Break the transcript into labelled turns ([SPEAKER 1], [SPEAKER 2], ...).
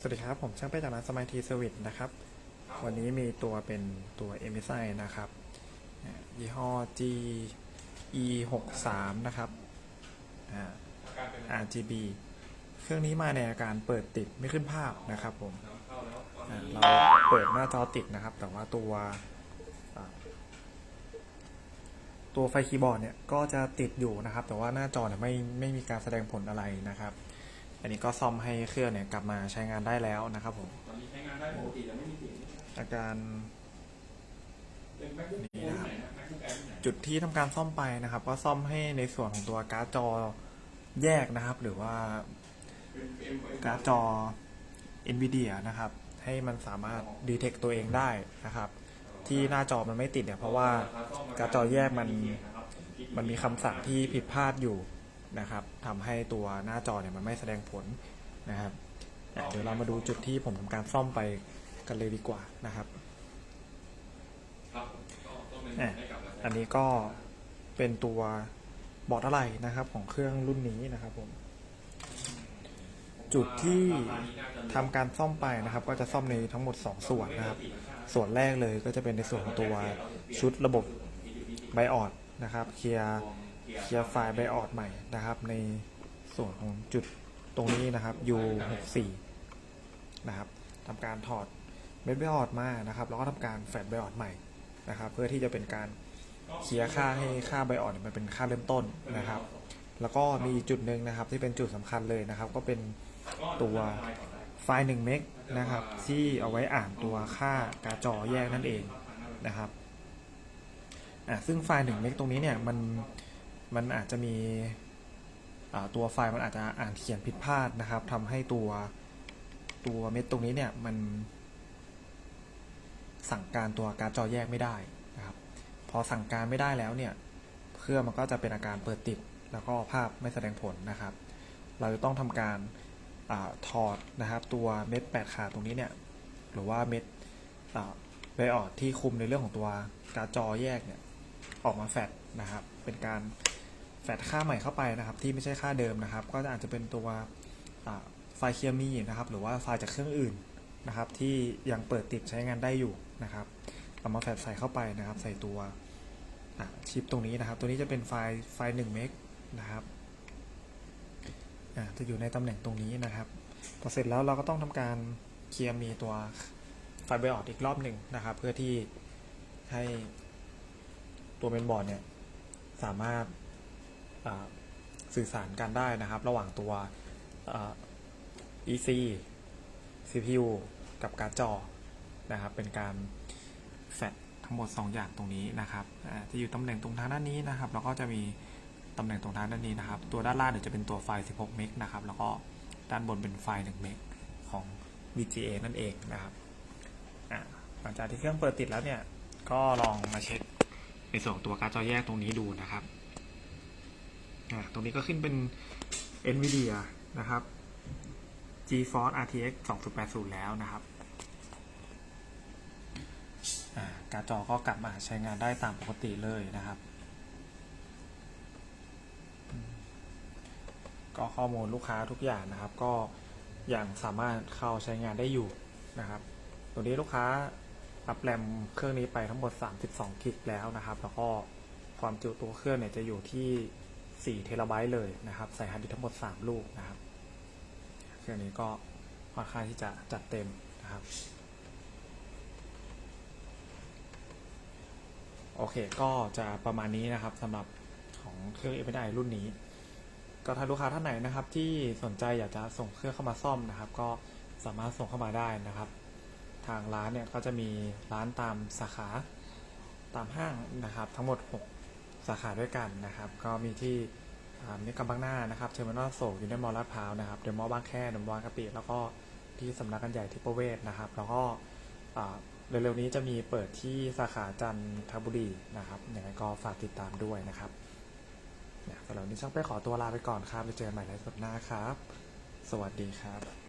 [SPEAKER 1] สวัสดีครับ ผมช่างเป้จากร้านสม i ทีเซอร์วิสนะครับ วันนี้มีตัวเป็นตัว MSI นะครับ ยี่ห้อ G E 6 3นะครับ RGB เครื่องนี้มาในอาการเปิดติดไม่ขึ้นภาพนะครับผมเราเปิดหน้าจอติดนะครับ แต่ว่าตัว ตัวไฟคีย์บอร์ดเนี่ยก็จะติดอยู่นะครับ แต่ว่าหน้าจอเนี่ยไม่ไม่มีการแสดงผลอะไรนะครับ อันนี้ก็ซ่อมให้เครื่องเนี่ยกลับมาใช้งานได้แล้วนะครับผม
[SPEAKER 2] ตอนนี้ใช้งานได้ปกติแต่ไม่มีเสียง
[SPEAKER 1] อาการ
[SPEAKER 2] เป็น MacBook Pro ที่ไหนนะ MacBook Air ที่ไหน
[SPEAKER 1] จุดที่ทำการซ่อมไปนะครับ ก็ซ่อมให้ในส่วนของตัวการ์ดจอแยกนะครับ หรือว่า
[SPEAKER 2] เป็น M
[SPEAKER 1] การ์ดจอ NVIDIA นะครับ ให้มันสามารถดีเทคตัวเองได้นะครับ ที่หน้าจอมันไม่ติดเนี่ยเพราะว่าการ์ดจอแยกมันมันมีคำสั่งที่ผิดพลาดอยู่ นะครับทำให้ตัวหน้าจอเนี่ยมันไม่แสดงผลนะครับอะเดี๋ยวเรามาดูจุดที่ผมทำการซ่อมไปกันเลยดีกว่านะครับ
[SPEAKER 2] ครับก็ต้องเป็น
[SPEAKER 1] อะ
[SPEAKER 2] ให้กับราชการ
[SPEAKER 1] อันนี้ก็เป็นตัวบอร์ดอะไรนะครับของเครื่องรุ่นนี้นะครับผมจุดที่ทำการซ่อมไปนะครับ ก็จะซ่อมในทั้งหมด 2 ส่วนนะครับ ส่วนแรกเลยก็จะเป็นในส่วนของตัวชุดระบบไบออดนะครับ เคลียร์ เคลียร์ไฟล์ไบออดใหม่นะครับ ในส่วนของจุดตรงนี้นะครับ U64 นะครับทำการถอดเม็ดไบออดมานะครับ แล้วก็ทำการแฟลชไบออดใหม่นะครับ เพื่อที่จะเป็นการเคลียร์ค่าให้ค่าไบออดมันเป็นค่าเริ่มต้นนะครับ แล้วก็มีจุดหนึ่งนะครับ ที่เป็นจุดสำคัญเลยนะครับ ก็เป็นตัวไฟล์1เมกนะครับ ที่เอาไว้อ่านตัวค่าการจอแยกนั่นเองนะครับอะซึ่งไฟล์1เมกตรงนี้เนี่ยมัน มันอาจจะมีตัวไฟล์มันอาจจะอ่านเขียนผิดพลาดนะครับทำให้ตัวตัวเม็ดตรงนี้เนี่ยมัน สั่งการตัวการ์ดจอแยกไม่ได้นะครับ พอสั่งการไม่ได้แล้วเนี่ยเครื่องมันก็จะเป็นอาการเปิดติด แล้วก็ภาพไม่แสดงผลนะครับ เราจะต้องทำการอาถอดนะครับ ตัวเม็ด 8 ขาตรงนี้เนี่ยหรือว่าเม็ดไบออดที่คุมในเรื่องของตัวการ์ดจอแยกเนี่ยออกมาแฟดนะครับ เป็นการ แฟดค่าใหม่เข้าไปนะครับ ที่ไม่ใช่ค่าเดิมนะครับ ก็อาจจะเป็นตัวไฟล์เคียร์มีนะครับ หรือว่าไฟล์จากเครื่องอื่นนะครับ ที่ยังเปิดติดใช้งานได้อยู่นะครับเอามาแฟดใส่เข้าไปนะครับ ใส่ตัวชิปตรงนี้นะครับ ตัวนี้จะเป็นไฟล์ไฟล์1เมกนะครับจะอยู่ในตำแหน่งตรงนี้นะครับ พอเสร็จแล้วเราก็ต้องทำการเคลียร์มีตัวไฟล์ไบออดอีกรอบหนึ่งนะครับ เพื่อที่ให้ตัวเมนบอร์ดเนี่ยสามารถ สื่อสารกันได้นะครับ ระหว่างตัว EC CPU กับการ์ดจอนะครับ เป็นการแฟดทั้งหมด 2 อย่างตรงนี้นะครับจะอยู่ตำแหน่งตรงทางด้านนี้นะครับ แล้วก็จะมีตำแหน่งตรงทางด้านนี้นะครับ ตัวด้านล่างเดี๋ยวจะเป็นตัวไฟล์ 16 เมกนะครับ แล้วก็ด้านบนเป็นไฟล์ 1 เมกของ VGA นั่นเองนะครับหลังจากที่เครื่องเปิดติดแล้วเนี่ย ก็ลองมาเช็คในส่วนของตัวการ์ดจอแยกตรงนี้ดูนะครับ ตรงนี้ก็ขึ้นเป็น NVIDIA นะครับ GeForce RTX 2080 แล้วนะครับ การจอก็กลับมาใช้งานได้ตามปกติเลยนะครับ ก็ข้อมูลลูกค้าทุกอย่างนะครับ ก็ยังสามารถเข้าใช้งานได้อยู่นะครับ ตัวนี้ลูกค้าอัพแรมเครื่องนี้ไปทั้งหมด 32 กิกแล้วนะครับ แล้วก็ความจุตัวเครื่องเนี่ยจะอยู่ที่ 4เทราไบต์เลยนะครับใส่ฮาร์ดดิสก์ทั้งหมด 3 ลูกนะครับเครื่องนี้ก็ค่อนข้างที่จะจัดเต็มนะครับโอเค ก็จะประมาณนี้นะครับสำหรับของเครื่อง m อ i รุ่นนี้ ก็ถ้าลูกค้าท่านไหนนะครับ ที่สนใจอยากจะส่งเครื่องเข้ามาซ่อมนะครับ ก็สามารถส่งเข้ามาได้นะครับ ทางร้านเนี่ยก็จะมีร้านตามสาขาตามห้างนะครับ ทั้งหมด 6 สาขาด้วยกันนะครับ ก็มีที่อ่าเมกะบางหน้านะครับเทอร์มินอลโศกอยู่ในมอลลาดพร้าวนะครับเดอะมอลล์บางแคเดอะมอลล์บางกะปิแล้วก็ที่สำนักงานใหญ่ที่ประเวศนะครับ แล้วก็เร็วๆนี้จะมีเปิดที่สาขาจันทบุรีนะครับอยังไงก็ฝากติดตามด้วยนะครับเนี่ยสำหรับนนี้ช่างไปขอตัวลาไปก่อนครับไปเจอกันใหม่ในสัปดาห์หน้าครับ สวัสดีครับ